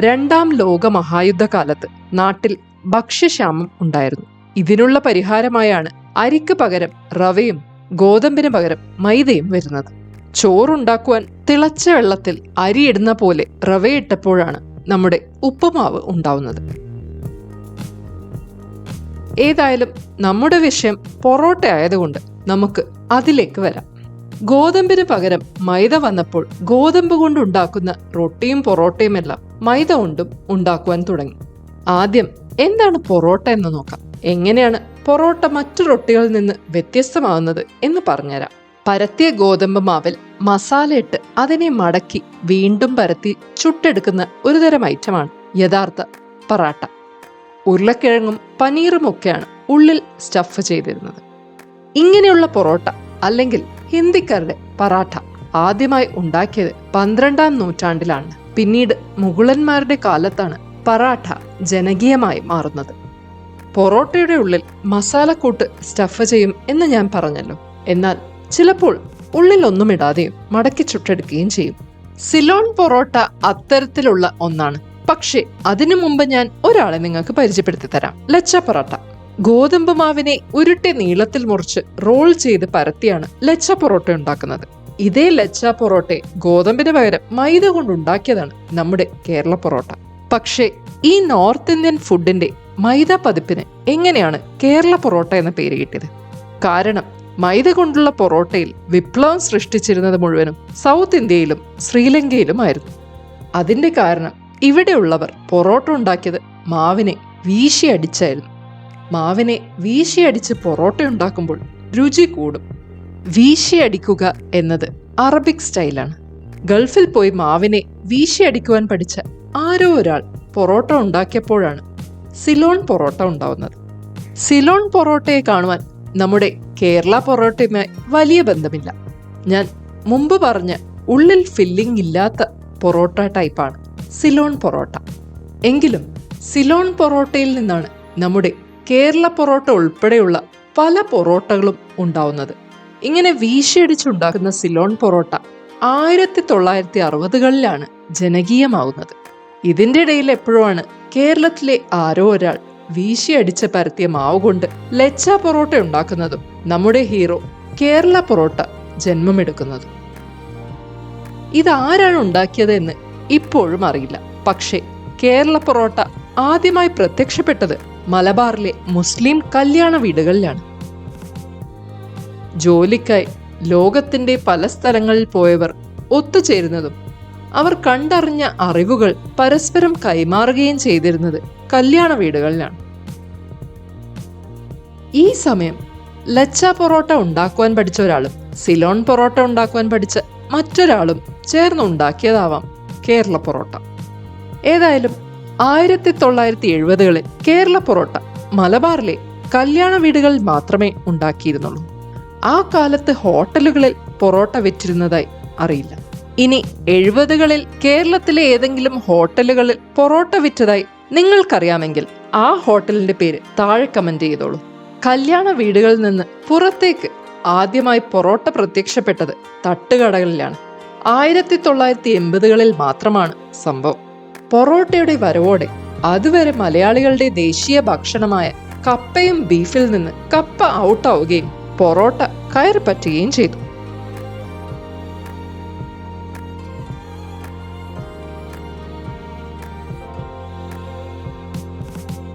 രണ്ടാം ലോക മഹായുദ്ധകാലത്ത് നാട്ടിൽ ഭക്ഷ്യക്ഷാമം ഉണ്ടായിരുന്നു. ഇതിനുള്ള പരിഹാരമായാണ് അരിക്ക് പകരം റവയും ഗോതമ്പിന് പകരം മൈദയും വരുന്നത്. ചോറുണ്ടാക്കുവാൻ തിളച്ച വെള്ളത്തിൽ അരിയിടുന്ന പോലെ റവയിട്ടപ്പോഴാണ് നമ്മുടെ ഉപ്പുമാവ് ഉണ്ടാവുന്നത്. ഏതായാലും നമ്മുടെ വിഷയം പൊറോട്ട ആയതുകൊണ്ട് നമുക്ക് അതിലേക്ക് വരാം. ഗോതമ്പിന് പകരം മൈദ വന്നപ്പോൾ ഗോതമ്പ് കൊണ്ടുണ്ടാക്കുന്ന റൊട്ടിയും പൊറോട്ടയും എല്ലാം മൈദ കൊണ്ടും ഉണ്ടാക്കുവാൻ തുടങ്ങി. ആദ്യം എന്താണ് പൊറോട്ട എന്ന് നോക്കാം. എങ്ങനെയാണ് പൊറോട്ട മറ്റു റൊട്ടികളിൽ നിന്ന് വ്യത്യസ്തമാവുന്നത് എന്ന് പറഞ്ഞുതരാം. പരത്തിയ ഗോതമ്പ് മാവിൽ മസാലയിട്ട് അതിനെ മടക്കി വീണ്ടും പരത്തി ചുട്ടെടുക്കുന്ന ഒരുതരം ഐറ്റമാണ് യഥാർത്ഥ പറാട്ട. ഉരുളക്കിഴങ്ങും പനീറും ഒക്കെയാണ് ഉള്ളിൽ സ്റ്റഫ് ചെയ്തിരുന്നത്. ഇങ്ങനെയുള്ള പൊറോട്ട അല്ലെങ്കിൽ ഹിന്ദിക്കാരുടെ പറാട്ട ആദ്യമായി ഉണ്ടാക്കിയത് പന്ത്രണ്ടാം നൂറ്റാണ്ടിലാണ്. പിന്നീട് മുഗളന്മാരുടെ കാലത്താണ് പറാഠ ജനകീയമായി മാറുന്നത്. പൊറോട്ടയുടെ ഉള്ളിൽ മസാലക്കൂട്ട് സ്റ്റഫ് ചെയ്യും എന്ന് ഞാൻ പറഞ്ഞല്ലോ. എന്നാൽ ചിലപ്പോൾ ഉള്ളിൽ ഒന്നും ഇടാതെയും മടക്കി ചുട്ടെടുക്കുകയും ചെയ്യും. സിലോൺ പൊറോട്ട അത്തരത്തിലുള്ള ഒന്നാണ്. പക്ഷേ അതിനു മുമ്പ് ഞാൻ ഒരാളെ നിങ്ങൾക്ക് പരിചയപ്പെടുത്തി തരാം. ലച്ച പൊറോട്ട. ഗോതമ്പ് മാവിനെ ഉരുട്ടി നീളത്തിൽ മുറിച്ച് റോൾ ചെയ്ത് പരത്തിയാണ് ലച്ച പൊറോട്ട ഉണ്ടാക്കുന്നത്. ഇതേ ലച്ച പൊറോട്ടെ ഗോതമ്പിന് പകരം മൈദ കൊണ്ടുണ്ടാക്കിയതാണ് നമ്മുടെ കേരള പൊറോട്ട. പക്ഷേ ഈ നോർത്ത് ഇന്ത്യൻ ഫുഡിന്റെ മൈദ പതിപ്പിന് എങ്ങനെയാണ് കേരള പൊറോട്ട എന്ന പേര് കിട്ടിയത്? കാരണം മൈദ കൊണ്ടുള്ള പൊറോട്ടയിൽ വിപ്ലവം സൃഷ്ടിച്ചിരുന്നത് മുഴുവനും സൗത്ത് ഇന്ത്യയിലും ശ്രീലങ്കയിലുമായിരുന്നു അതിന്റെ കാരണം ഇവിടെയുള്ളവർ പൊറോട്ട ഉണ്ടാക്കിയത് മാവിനെ വീശിയടിച്ചായിരുന്നു. മാവിനെ വീശിയടിച്ച് പൊറോട്ട ഉണ്ടാക്കുമ്പോൾ രുചി കൂടും. വീശിയടിക്കുക എന്നത് അറബിക് സ്റ്റൈലാണ്. ഗൾഫിൽ പോയി മാവിനെ വീശിയടിക്കുവാൻ പഠിച്ച ആരോ ഒരാൾ പൊറോട്ട ഉണ്ടാക്കിയപ്പോഴാണ് സിലോൺ പൊറോട്ട ഉണ്ടാവുന്നത്. സിലോൺ പൊറോട്ടയെ കാണുവാൻ നമ്മുടെ കേരള പൊറോട്ടയുമായി വലിയ ബന്ധമില്ല. ഞാൻ മുമ്പ് പറഞ്ഞ ഉള്ളിൽ ഫില്ലിംഗ് ഇല്ലാത്ത പൊറോട്ട ടൈപ്പാണ് സിലോൺ പൊറോട്ട. എങ്കിലും സിലോൺ പൊറോട്ടയിൽ നിന്നാണ് നമ്മുടെ കേരള പൊറോട്ട ഉൾപ്പെടെയുള്ള പല പൊറോട്ടകളും ഉണ്ടാവുന്നത്. ഇങ്ങനെ വീശിയടിച്ചുണ്ടാക്കുന്ന സിലോൺ പൊറോട്ട ആയിരത്തി തൊള്ളായിരത്തി അറുപതുകളിലാണ് ജനകീയമാവുന്നത്. ഇതിന്റെ ഇടയിൽ എപ്പോഴാണ് കേരളത്തിലെ ആരോ ഒരാൾ വീശിയടിച്ച് പരത്തിയ മാവ് കൊണ്ട് ലച്ച പൊറോട്ട ഉണ്ടാക്കുന്നതും നമ്മുടെ ഹീറോ കേരള പൊറോട്ട ജന്മമെടുക്കുന്നതും. ഇതാരാണ് ഉണ്ടാക്കിയത് എന്ന് ഇപ്പോഴും അറിയില്ല. പക്ഷേ കേരള പൊറോട്ട ആദ്യമായി പ്രത്യക്ഷപ്പെട്ടത് മലബാറിലെ മുസ്ലിം കല്യാണ വീടുകളിലാണ്. ജോലിക്കായി ലോകത്തിന്റെ പല സ്ഥലങ്ങളിൽ പോയവർ ഒത്തുചേരുന്നതും അവർ കണ്ടറിഞ്ഞ അറിവുകൾ പരസ്പരം കൈമാറുകയും ചെയ്തിരുന്നത് കല്യാണ വീടുകളിലാണ്. ഈ സമയം ലച്ച പൊറോട്ട ഉണ്ടാക്കുവാൻ പഠിച്ച ഒരാളും സിലോൺ പൊറോട്ട ഉണ്ടാക്കുവാൻ പഠിച്ച മറ്റൊരാളും ചേർന്ന് ഉണ്ടാക്കിയതാവാം കേരള പൊറോട്ട. ഏതായാലും ആയിരത്തി തൊള്ളായിരത്തി എഴുപതുകളിൽ കേരള പൊറോട്ട മലബാറിലെ കല്യാണ വീടുകളിൽ മാത്രമേ ഉണ്ടാക്കിയിരുന്നുള്ളൂ. ആ കാലത്ത് ഹോട്ടലുകളിൽ പൊറോട്ട വെച്ചിരുന്നതായി അറിയില്ല. ഇനി എഴുപതുകളിൽ കേരളത്തിലെ ഏതെങ്കിലും ഹോട്ടലുകളിൽ പൊറോട്ട വിറ്റതായി നിങ്ങൾക്കറിയാമെങ്കിൽ ആ ഹോട്ടലിന്റെ പേര് താഴെ കമന്റ് ചെയ്തോളൂ. കല്യാണ വീടുകളിൽ നിന്ന് പുറത്തേക്ക് ആദ്യമായി പൊറോട്ട പ്രത്യക്ഷപ്പെട്ടത് തട്ടുകടകളിലാണ്. ആയിരത്തി തൊള്ളായിരത്തി എൺപതുകളിൽ മാത്രമാണ് സംഭവം. പൊറോട്ടയുടെ വരവോടെ അതുവരെ മലയാളികളുടെ ദേശീയ ഭക്ഷണമായ കപ്പയും ബീഫിൽ നിന്ന് കപ്പ ഔട്ടാവുകയും പൊറോട്ട കയറി പറ്റുകയും ചെയ്തു.